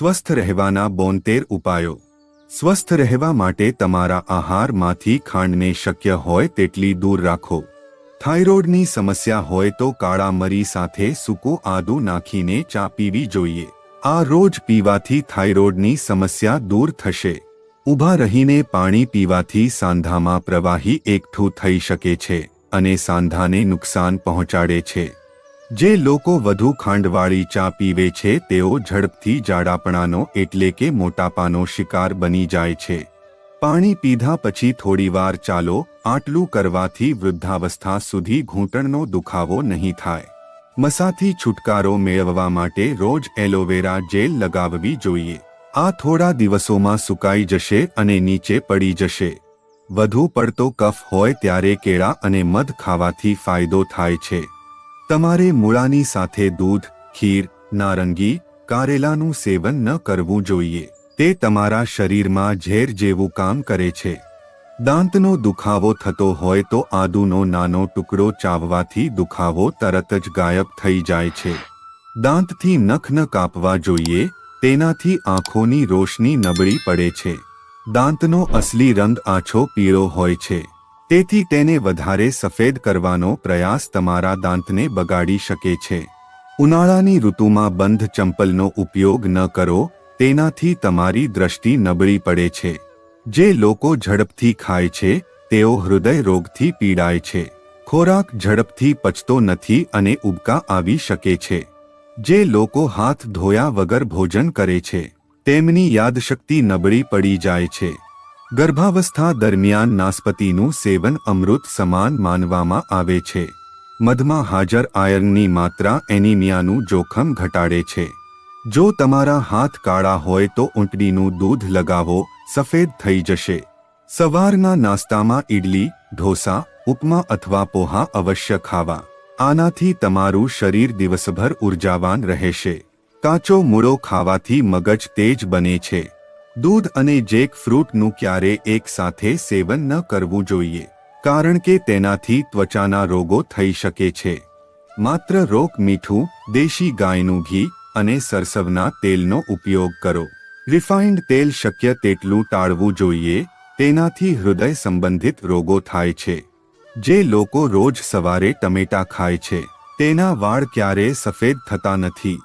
સ્વસ્થ રહેવાના બોતેર ઉપાયો. સ્વસ્થ રહેવા માટે તમારા આહારમાંથી ખાંડને શક્ય હોય તેટલી દૂર રાખો. થાઇરોઇડની સમસ્યા હોય તો કાળા મરી સાથે સૂકું આદુ નાખીને ચા પીવી જોઈએ. આ રોજ પીવાથી થાઇરોઇડની સમસ્યા દૂર થશે. ઊભા રહીને પાણી પીવાથી સાંધામાં પ્રવાહી એકઠું થઈ શકે છે અને સાંધાને નુકસાન પહોંચાડે છે. જે લોકો વધુ ખાંડવાળી ચા પીવે છે, તેઓ ઝડપથી જાડાપણાનો એટલે કે મોટાપાનો શિકાર બની જાય છે. પાણી પીધા પછી થોડીવાર ચાલો, આટલું કરવાથી વૃદ્ધાવસ્થા સુધી ઘૂંટણનો દુખાવો નહીં થાય. મસાથી છુટકારો મેળવવા માટે રોજ એલોવેરા જેલ લગાવવી જોઈએ. આ થોડા દિવસોમાં સુકાઈ જશે અને નીચે પડી જશે. વધુ પડતો કફ હોય ત્યારે કેળા અને મધ ખાવાથી ફાયદો થાય છે. તમારે મૂળાની સાથે દૂધ, ખીર, નારંગી, કારેલાનું સેવન ન કરવું જોઈએ. તે તમારા શરીરમાં ઝેર જેવું કામ કરે છે. દાંતનો દુખાવો થતો હોય તો આદુનો નાનો ટુકડો ચાવવાથી દુખાવો તરત જ ગાયબ થઈ જાય છે. દાંતથી નખ ન કાપવા જોઈએ, તેનાથી આંખોની રોશની નબળી પડે છે. દાંતનો અસલી રંગ આછો પીળો હોય છે. તેથી તેને વધારે સફેદ કરવાનો પ્રયાસ તમારા દાંતને બગાડી શકે છે. ઉનાળાની ઋતુમાં બંધ ચંપલનો ઉપયોગ ન કરો, તેનાથી તમારી દ્રષ્ટિ નબળી પડે છે. જે લોકો ઝડપથી ખાય છે, તેઓ હૃદય રોગથી પીડાય છે. ખોરાક ઝડપથી પચતો નથી અને ઉબકા આવી શકે છે. જે લોકો હાથ ધોયા વગર ભોજન કરે છે, તેમની યાદશક્તિ નબળી પડી જાય છે. ગર્ભાવસ્થા દરમિયાન નાસ્પતિનું સેવન અમૃત સમાન માનવામાં આવે છે. મધમાં હાજર આયર્નની માત્રા એનિમિયાનું જોખમ ઘટાડે છે. જો તમારા હાથ કાળા હોય તો ઊંટડીનું દૂધ લગાવો, સફેદ થઈ જશે. સવારના નાસ્તામાં ઈડલી, ઢોસા, ઉપમા અથવા પોહા અવશ્ય ખાવા. આનાથી તમારું શરીર દિવસભર ઉર્જાવાન રહેશે. કાચો મૂળો ખાવાથી મગજ તેજ બને છે. દૂધ અને જેક ફ્રૂટનું ક્યારે એક સાથે સેવન ન કરવું જોઈએ, કારણ કે તેનાથી ત્વચાના રોગો થઈ શકે છે. માત્ર રોક મીઠું, દેશી ગાયનું ઘી અને સરસવના તેલનો ઉપયોગ કરો. રિફાઇન્ડ તેલ શક્ય તેટલું ટાળવું જોઈએ, તેનાથી હૃદય સંબંધિત રોગો થાય છે. જે લોકો રોજ સવારે ટમેટા ખાય છે, તેના વાળ ક્યારે સફેદ થતા નથી.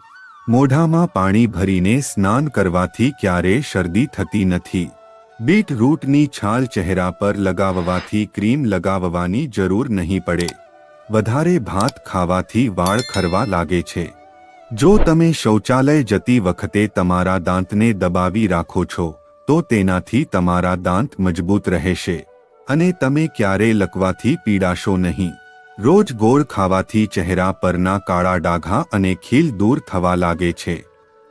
મોઢામાં પાણી ભરીને સ્નાન કરવાથી ક્યારે શરદી થતી નથી. બીટરૂટની છાલ ચહેરા પર લગાવવાથી ક્રીમ લગાવવાની જરૂર નહીં પડે. વધારે ભાત ખાવાથી વાળ ખરવા લાગે છે. જો તમે શૌચાલય જતી વખતે તમારા દાંતને દબાવી રાખો છો, તો તેનાથી તમારા દાંત મજબૂત રહેશે. અને તમે ક્યારે લકવાથી પીડાશો નહીં. રોજ ગોળ ખાવાથી ચહેરા પરના કાળા ડાઘા અને ખીલ દૂર થવા લાગે છે.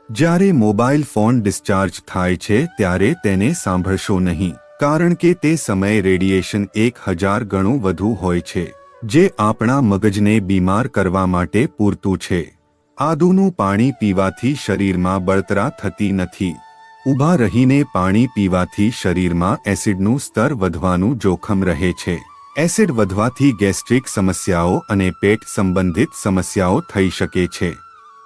જ્યારે મોબાઈલ ફોન ડિસ્ચાર્જ થાય છે, ત્યારે તેને સાંભળશો નહીં, કારણ કે તે સમયે રેડિયેશન એક હજાર ગણું વધુ હોય છે, જે આપણા મગજને બીમાર કરવા માટે પૂરતું છે. આદુનું પાણી પીવાથી શરીરમાં બળતરા થતી નથી. ઊભા રહીને પાણી પીવાથી શરીરમાં એસિડનું સ્તર વધવાનું જોખમ રહે છે. એસિડ વધવાથી ગેસ્ટ્રિક સમસ્યાઓ અને પેટ સંબંધિત સમસ્યાઓ થઈ શકે છે.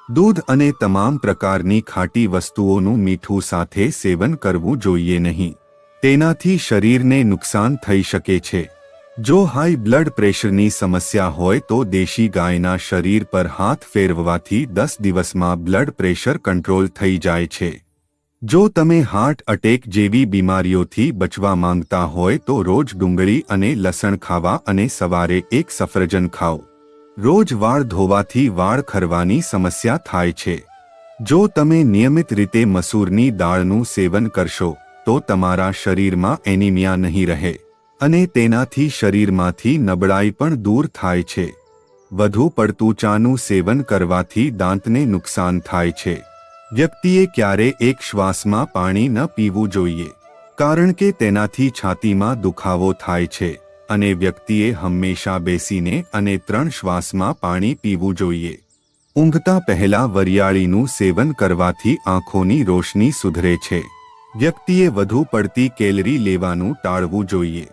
દૂધ અને તમામ પ્રકારની ખાટી વસ્તુઓનું મીઠું સાથે સેવન કરવું જોઈએ નહીં. તેનાથી શરીરને નુકસાન થઈ શકે છે. જો હાઈ બ્લડ પ્રેશરની સમસ્યા હોય તો દેશી ગાયના શરીર પર હાથ ફેરવવાથી દસ દિવસમાં બ્લડ પ્રેશર કંટ્રોલ થઈ જાય છે. જો તમે હાર્ટ અટેક જેવી બીમારીઓથી બચવા માંગતા હોય તો રોજ ડુંગળી અને લસણ ખાવા અને સવારે એક સફરજન ખાઓ. રોજ વાળ ધોવાથી વાળ ખરવાની સમસ્યા થાય છે. જો તમે નિયમિત રીતે મસૂરની દાળનું સેવન કરશો, તો તમારા શરીરમાં એનિમિયા નહીં રહે અને તેનાથી શરીરમાંથી નબળાઈ પણ દૂર થાય છે. વધુ પડતું ચાનું સેવન કરવાથી દાંતને નુકસાન થાય છે. વ્યક્તિએ ક્યારે એક શ્વાસમાં પાણી ન પીવું જોઈએ? કારણ કે તેનાથી છાતીમાં દુખાવો થાય છે અને વ્યક્તિએ હંમેશા બેસીને અને ત્રણ શ્વાસમાં પાણી પીવું જોઈએ. ઊંઘતા પહેલા વરિયાળીનું સેવન કરવાથી આંખોની રોશની સુધરે છે. વ્યક્તિએ વધુ પડતી કેલરી લેવાનું ટાળવું જોઈએ.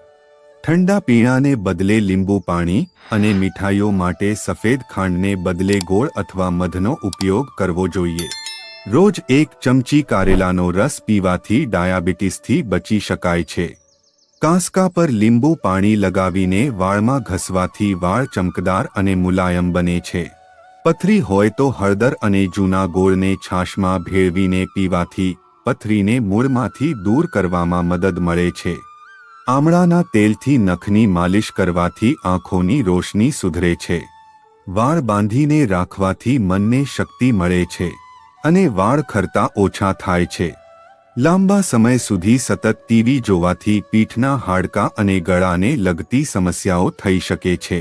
ઠંડા પીણાને બદલે લીંબુ પાણી અને મીઠાઈઓ માટે સફેદ ખાંડને બદલે ગોળ અથવા મધનો ઉપયોગ કરવો જોઈએ. રોજ એક ચમચી કારેલાનો રસ પીવાથી ડાયાબિટીસથી બચી શકાય છે. કાંસકા પર લીંબુ પાણી લગાવીને વાળમાં ઘસવાથી વાળ ચમકદાર અને મુલાયમ બને છે. પથરી હોય તો હળદર અને જૂના ગોળને છાશમાં ભેળવીને પીવાથી પથરીને મૂળમાંથી દૂર કરવામાં મદદ મળે છે. આમળાના તેલથી નખની માલિશ કરવાથી આંખોની રોશની સુધરે છે. વાળ બાંધીને રાખવાથી મનને શક્તિ મળે છે. અને વાળ ખરતા ઓછા થાય છે. લાંબા સમય સુધી સતત ટીવી જોવાથી પીઠના હાડકાં અને ગળાને લગતી સમસ્યાઓ થઈ શકે છે.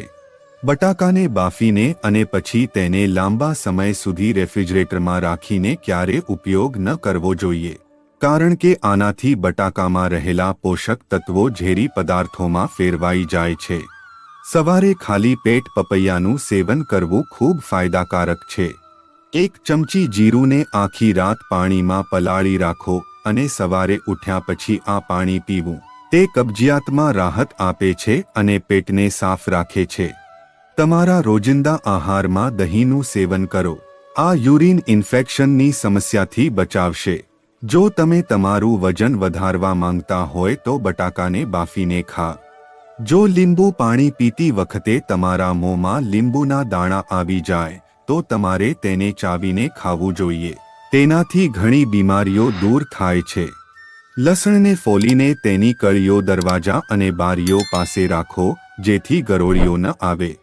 બટાકાને બાફીને અને પછી તેને લાંબા સમય સુધી રેફ્રિજરેટરમાં રાખીને ક્યારે ઉપયોગ ન કરવો જોઈએ. કારણ કે આનાથી બટાકામાં રહેલા પોષક તત્વો ઝેરી પદાર્થોમાં ફેરવાઈ જાય છે. સવારે ખાલી પેટ પપૈયાનું સેવન કરવું ખૂબ ફાયદાકારક છે. એક ચમચી જીરુંને આખી રાત પાણીમાં પલાળી રાખો અને સવારે ઉઠ્યા પછી આ પાણી પીવું. તે કબજિયાતમાં રાહત આપે છે અને પેટને સાફ રાખે છે. તમારા રોજિંદા આહારમાં દહીંનું સેવન કરો. આ યુરિન ઇન્ફેક્શનની સમસ્યાથી બચાવશે. જો તમે તમારું વજન વધારવા માંગતા હોય તો બટાકાને બાફીને ખા. જો લીંબુ પાણી પીતી વખતે તમારા મોંમાં લીંબુના દાણા આવી જાય તો તમારે તેને ચાવીને ખાવું જોઈએ. તેનાથી ઘણી બીમારીઓ દૂર થાય છે. લસણને ફોલીને તેની કળીઓ દરવાજા અને બારીઓ પાસે રાખો, જેથી ગરોળીઓ ન આવે.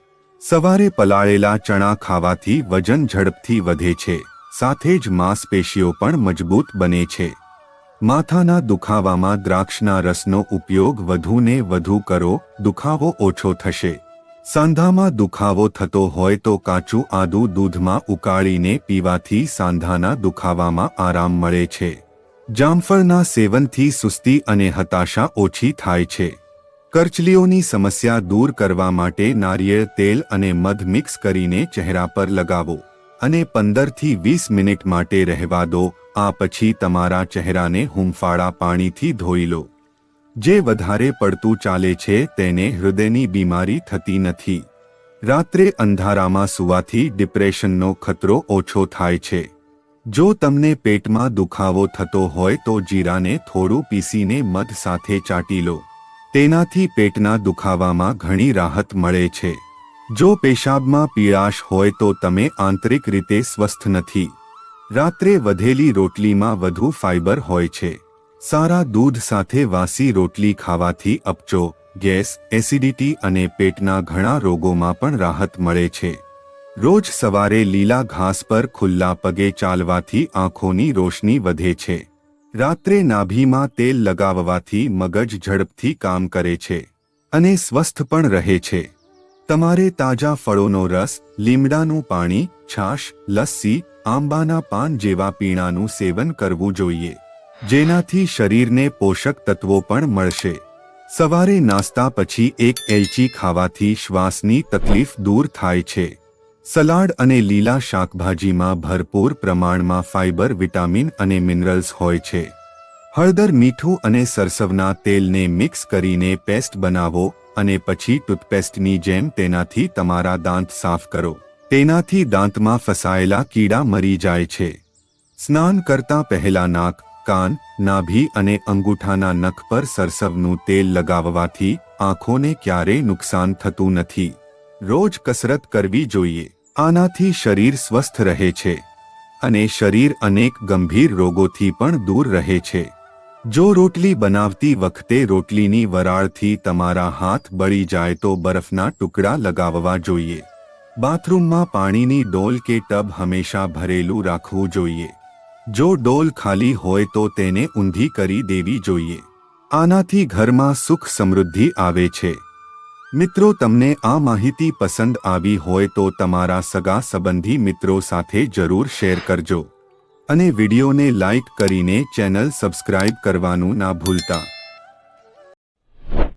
સવારે પલાળેલા ચણા ખાવાથી વજન ઝડપથી વધે છે. સાથે જ માંસપેશીઓ પણ મજબૂત બને છે. માથાના દુખાવામાં દ્રાક્ષના રસનો ઉપયોગ વધુને વધુ કરો, દુખાવો ઓછો થશે. સાંધામાં દુખાવો થતો હોય તો કાચું આદુ દૂધમાં ઉકાળીને પીવાથી સાંધાના દુખાવામાં આરામ મળે છે. જામફળના સેવનથી સુસ્તી અને હતાશા ઓછી થાય છે. કરચલીઓની સમસ્યા દૂર કરવા માટે નારિયેળ તેલ અને મધ મિક્સ કરીને ચહેરા પર લગાવો અને પંદરથી વીસ મિનિટ માટે રહેવા દો, આ પછી તમારા ચહેરાને હુંફાળા પાણીથી ધોઈ લો. જે વધારે પડતું ચાલે છે તેને હૃદયની બીમારી થતી નથી. રાત્રે અંધારામાં સુવાથી ડિપ્રેશનનો ખતરો ઓછો થાય છે. જો તમને પેટમાં દુખાવો થતો હોય તો જીરાને થોડું પીસીને મધ સાથે ચાટી લો. તેનાથી પેટના દુખાવામાં ઘણી રાહત મળે છે. જો પેશાબમાં પીળાશ હોય તો તમે આંતરિક રીતે સ્વસ્થ નથી. રાત્રે વધેલી રોટલીમાં વધુ ફાઇબર હોય છે. સારા દૂધ સાથે વાસી રોટલી ખાવાથી અપચો, ગેસ, એસિડિટી અને પેટના ઘણા રોગોમાં પણ રાહત મળે છે. રોજ સવારે લીલા ઘાસ પર ખુલ્લા પગે ચાલવાથી આંખોની રોશની વધે છે. રાત્રે નાભીમાં તેલ લગાવવાથી મગજ ઝડપથી કામ કરે છે અને સ્વસ્થ પણ રહે છે. તમારે તાજા ફળોનો રસ, લીમડાનું પાણી, છાશ, લસ્સી, આંબાના પાન જેવા પીણાનું સેવન કરવું જોઈએ. જેનાથી શરીરને પોષક તત્વો પણ મળશે. સવારે નાસ્તા પછી એક એલચી ખાવાથી શ્વાસની તકલીફ દૂર થાય છે. સલાડ અને લીલા શાકભાજીમાં ભરપૂર પ્રમાણમાં ફાઇબર વિટામિન અને મિનરલ્સ હોય છે. હળદર, મીઠું અને સરસવના તેલને મિક્સ કરીને પેસ્ટ બનાવો અને પછી ટૂથપેસ્ટની જેમ તેનાથી તમારા દાંત સાફ કરો. તેનાથી દાંતમાં ફસાયેલા કીડા મરી જાય છે. સ્નાન કરતા પહેલા નાક કાન, નાભી અને અંગૂઠાના નખ પર સરસવનું તેલ લગાવવાથી આંખોને ક્યારેય નુકસાન થતું નથી. રોજ કસરત કરવી જોઈએ. આનાથી શરીર સ્વસ્થ રહે છે. અને શરીર અનેક ગંભીર રોગોથી પણ દૂર રહે છે. જો રોટલી બનાવતી વખતે રોટલીની વરાળથી તમારા હાથ બળી જાય તો બરફના ટુકડા લગાવવા જોઈએ. બાથરૂમમાં પાણીની ડોલ કે ટબ હંમેશા ભરેલું રાખવું જોઈએ. જો ડોલ ખાલી હોય તો તેને ઊંધી કરી દેવી જોઈએ. આનાથી ઘરમાં સુખ સમૃદ્ધિ આવે છે. મિત્રો, તમને આ માહિતી પસંદ આવી હોય તો તમારા સગા સંબંધી મિત્રો સાથે જરૂર શેર કરજો. અને વિડીયોને લાઇક કરીને ચેનલ સબસ્ક્રાઇબ કરવાનું ના ભૂલતા.